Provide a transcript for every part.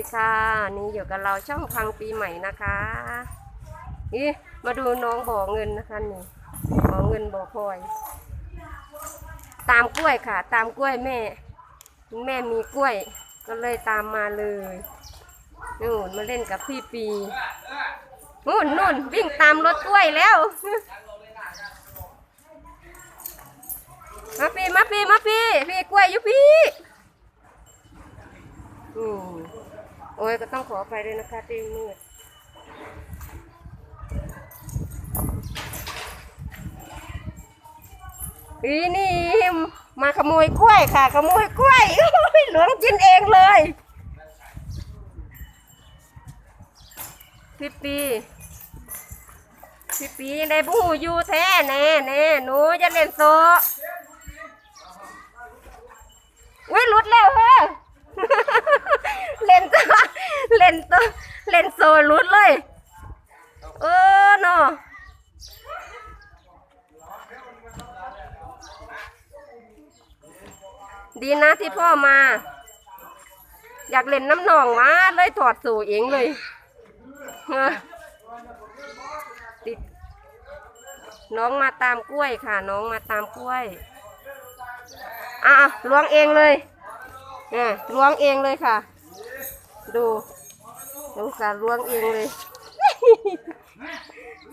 ีค่ะนี่อยู่กับเราช่องพังปีใหม่นะคะนี่มาดูน้องบ่อเงินนะคะนี่บ่อเงินบ่อพลอย ตามกล้วยค่ะ ตามกล้วยแม่ แม่มีกล้วย ก็เลยตามมาเลยนู่นมาเล่นกับพี่ปีนู่นนู่นวิ่งตามรถกล้วยแล้วมาปีมาปีมาปีพี่กล้วยอยู่พี่อืม โอ้ยก็ต้องขอไปด้วยนะคะที่มืดอีนี่มาขโมยกล้วยค่ะ ขโมยกล้วยอุ๊ยหลวงจินเองเลยพี่ปีพี่ปีได้บูอยู่แท้แน่แน่หนูจะเล่นโซอุ้ยลุดแล้วเฮ้เล่น นตัวเล่นโซลุดเลย เออเนาะดีนะที่พ่อมา อยากเล่นน้ำหนองมาเลยถอดสู่เองเลยติด น้องมาตามกล้วยค่ะ น้องมาตามกล้วย อะล้วงเองเลยเนี่ยล้วงเองเลยค่ะ ดู ดูค่ะล้วงเองเลย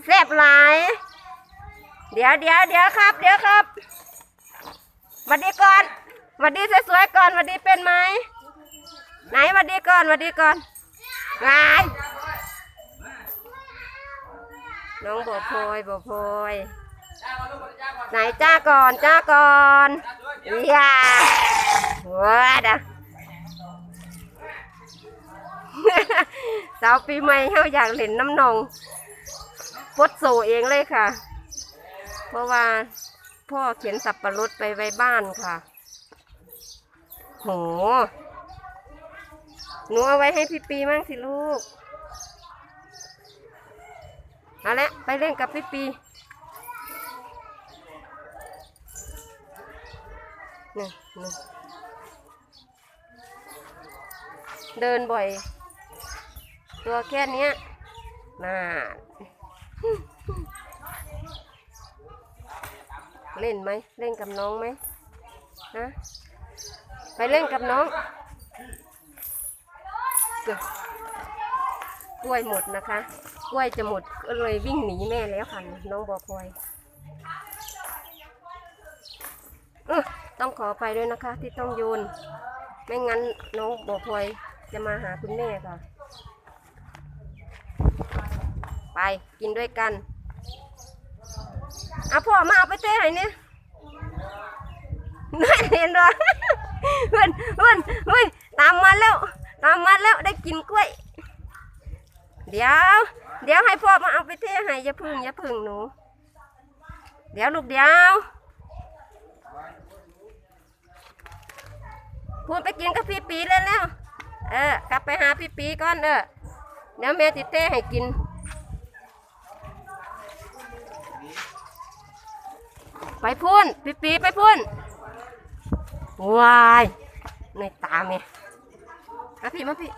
แซ่บหลาย เดี๋ยวเดี๋ยวเดี๋ยวครับ เดี๋ยวครับหวัดดีก่อนหวัดดีสวยๆก่อนหวัดดีเป็นไหมไหนหวัดดีก่อนหวัดดีก่อนไงน้องบ่อพลอยบ่อพลอยไหนจ้าก่อนจ้าก่อนอย่าว้าดะ สาวปีใหม่เขาอยากเล่นน้ำนองปดโซเองเลยค่ะ เพราะว่าพ่อเขียนสับปะรดไปไว้บ้านค่ะ โห หนูเอาไว้ให้พี่ปีมั่งสิลูก เอาละไปเล่นกับพี่ปีนี่นี่เดินบ่อย ตัวแค่นี้น่าเล่นไหม เล่นกับน้องไหมฮะไปเล่นกับน้องกล้วยหมดนะคะ กล้วยจะหมดก็เลยวิ่งหนีแม่แล้วค่ะ น้องบอพลอยต้องขอไปด้วยนะคะ ที่ต้องโยน ไม่งั้นน้องบอพลอยจะมาหาคุณแม่ค่ะ ไปกินด้วยกันเอาพ่อมาเอาไปเต้ให้เนี่ยนั่นเห็นด้วยเพื่อนเพื่อนเฮ้ยตามมาแล้ว ตามมาแล้วได้กินกล้วย เดี๋ยว เดี๋ยวให้พ่อมาเอาไปเทให้อย่าพึ่งอย่าพึ่งหนู เดี๋ยวลูกเดี๋ยวพูดไปกินกับพี่ปีเลยแล้ว เออกลับไปหาพี่ปีก่อนเออเดี๋ยวแม่ติเต้ให้กิน ไปพุ่นพี่ปีไปพุ่นวายในตาแม่มาพี่มาพี่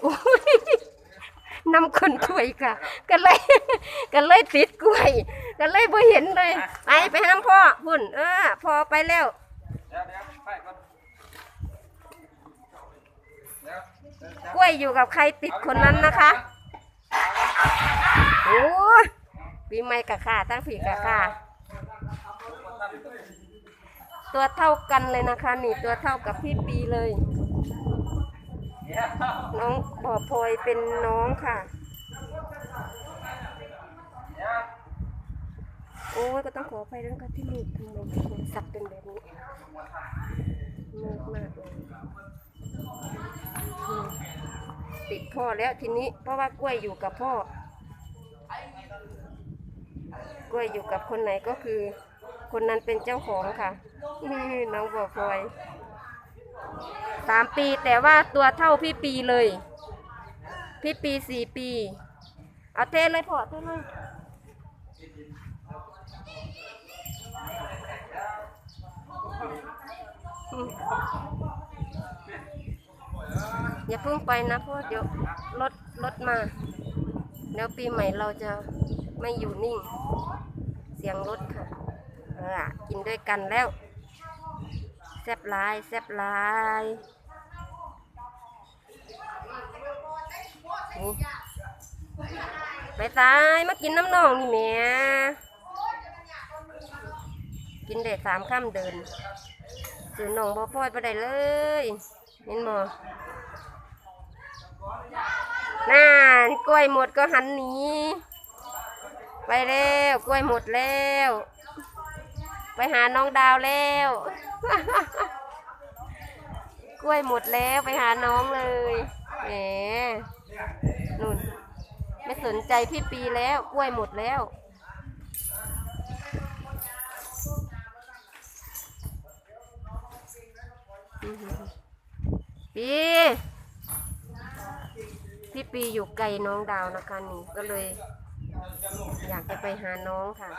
โอ้ยนำคนกล้วยค่ะ ก็เลยก็เลยติดกล้วย ก็เลยบ่เห็นเลย ไปไปหาพ่อพุ่น เออพ่อไปแล้วกล้วยอยู่กับใครติดคนนั้นนะคะ โอ้ ปีใหม่กะค่าตั้งผีกะค่าตัวเท่ากันเลยนะคะ นี่ตัวเท่ากับพี่ปีเลย น้องบ่อพลอยเป็นน้องค่ะโอ้ยก็ต้องขอไปด้วยค่ะที่มืดทำไมโทรศัพท์เป็นแบบนี้มืดมากเลยอืมติดพ่อแล้วทีนี้เพราะว่ากล้วยอยู่กับพ่อ กล้วยอยู่กับคนไหนก็คือ คนนั้นเป็นเจ้าของค่ะนี่น้องบัวพลอยสามปีแต่ว่าตัวเท่าพี่ปีเลย พี่ปีสี่ปี เอาเทเลยพอเทเลยอืมย่าเพิ่งไปนะเพราะว่าเดี๋ยวรถรถมาเดี๋ยวปีใหม่เราจะ ไม่อยู่นิ่ง เสียงรถค่ะเออกินด้วยกันแล้ว แซบลายแซบลายไปตายมากินน้ำนองนี่แม่กินได้สามข้ามเดินสื่อหนองบ่พอดไปได้เลยเห็นบ่น่ากล้วยหมดก็หันหนี ไปแล้วกล้วยหมดแล้ว ไปหาน้องดาวแล้ว กล้วยหมดแล้วไปหาน้องเลยแหมนุ่น ไม่สนใจพี่ปีแล้วกล้วยหมดแล้วปีพี่ปีอยู่ไกลน้องดาวนะคะนี่ก็เลย อยากจะไปหาน้องค่ะ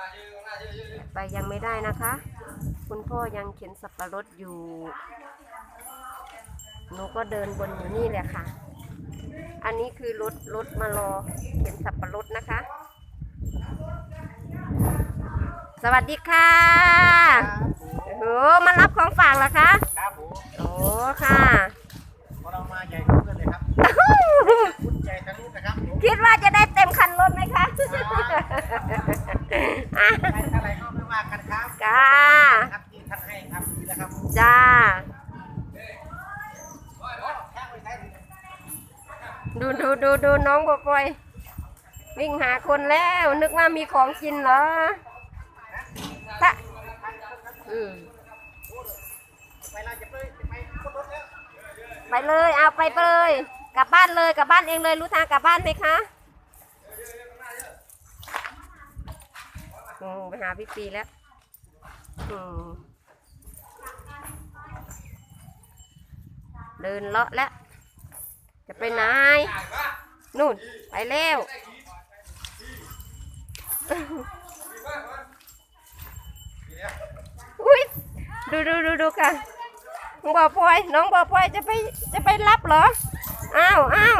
ไปยังไม่ได้นะคะ คุณพ่อยังเขียนสับปะรดอยู่หนูก็เดินบนอยู่นี่แหละค่ะ อันนี้คือรถรถมารอเขียนสับปะรดนะคะ สวัสดีค่ะโอ้โหมารับของฝากเหรอคะ ครับผมโอ้ค่ะ พอเรามาใหญ่ขึ้นเลยครับคุณใหญ่ทางนู้นนะ ครับผมคิดว่าจะได้เต็มคันรถไหมคะใครเท่าไหร่ก็ไม่ว่ากันครับจ้าครับที่ท่านให้ครับดีนะครับจ้าแค่ไปใช้ดูดูดูดูน้องบอปอย วิ่งหาคนแล้ว นึกว่ามีของกินเหรอถ้าอืมไปเราจะไปไปขึ้นรถแล้วไปเลย เอาไปเลย กลับบ้านเลยกลับบ้านเองเลยรู้ทางกลับบ้านไหมคะอืมไปหาพี่ปีแล้วอืมเดินเลาะแล้ว จะไปไหนนู่นไปแล้วอุ้ยดูดูดูดูค่ะน้องบอพลอยน้องบอพลอยจะไปจะไปรับเหรอ อ้าวอ้าว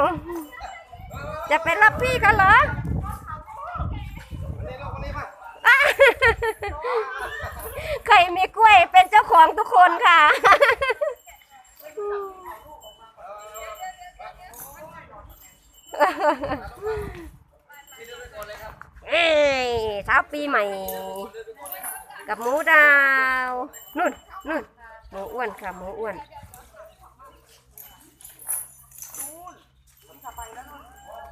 จะไปรับพี่เขาเหรอนี่เราคนนี้ป่ะอะเคยมีกล้วยเป็นเจ้าของทุกคนค่ะ เอ้ยเช้าปีใหม่ กับหมูดาว นุ่นนุ่นหมูอ้วนค่ะหมูอ้วน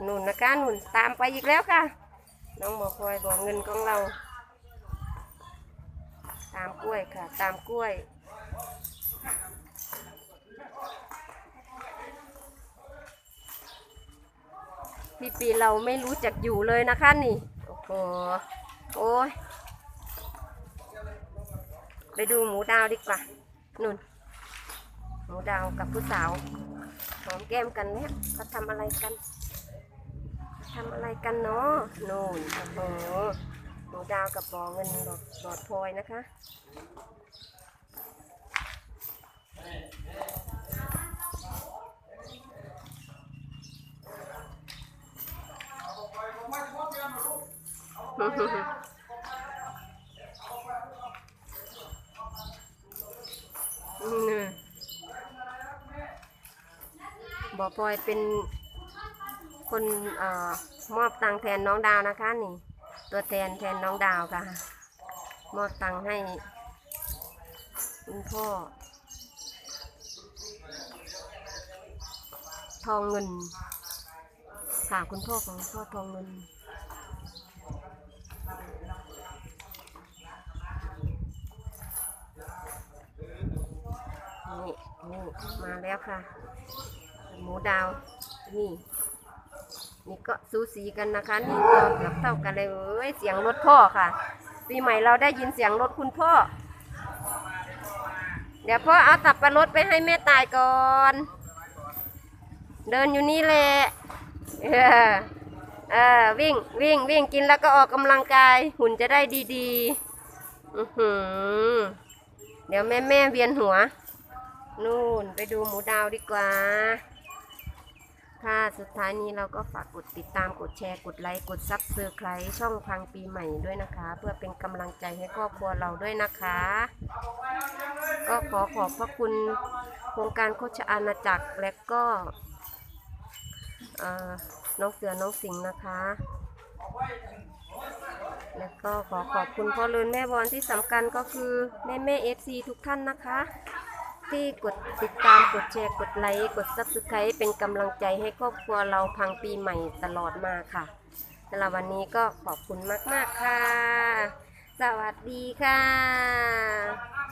หนุนนะคะนุ่นตามไปอีกแล้วค่ะ น้องบอกคอยบอกเงินของเรา ตามกล้วยค่ะ ตามกล้วยพี่ปีเราไม่รู้จักอยู่เลยนะคะนี่โอ้โหโอ้ยไปดูหมูดาวดีกว่านุ่นหมูดาวกับผู้สาวหอมแก้มกันเนี่ยเขาทำอะไรกัน ทำอะไรกันเนาะโน่นโอ้โหหมูดาวกับบอเงินบอดบอดพลอยนะคะบอพลอยเป็น คนเอ่อมอบตังแทนน้องดาวนะคะนี่ ตัวแทนแทนน้องดาวค่ะ มอบตังให้คุณพ่อ ทองเงินค่ะคุณพ่อของพ่อทองเงินนี่นี่มาแล้วค่ะ หมูดาว นี่ นี่ก็สูสีกันนะคะนี่ก็เกือบเท่ากันเลยเอ้ยเสียงรถพ่อค่ะ ปีใหม่เราได้ยินเสียงรถคุณพ่อ เดี๋ยวพ่อเอาตับปลารถไปให้แม่ตายก่อน เดินอยู่นี่แหละเออเออวิ่งวิ่งวิ่งกินแล้วก็ออกกำลังกายหุ่นจะได้ดีๆอือหือเดี๋ยวแม่แม่เวียนหัว นู่นไปดูหมูดาวดีกว่า สุดท้ายนี้เราก็ฝากกดติดตามกดแชร์กดไลค์กดซับสไครต์ช่องพังปีใหม่ด้วยนะคะ เพื่อเป็นกำลังใจให้ครอบครัวเราด้วยนะคะ ก็ขอขอบพระคุณโครงการโคชอาณาจักรและก็น้องเสือน้องสิงห์นะคะ แล้วก็ขอขอบคุณพ่อเลินแม่บอลที่สำคัญก็คือแม่แม่เอฟซีทุกท่านนะคะ ที่กดติดตามกดแชร์กดไลค์กดซับสไครต์เป็นกำลังใจให้ครอบครัวเราพังปีใหม่ตลอดมาค่ะสำหรับวันนี้ก็ขอบคุณมาก ๆ ค่ะ สวัสดีค่ะ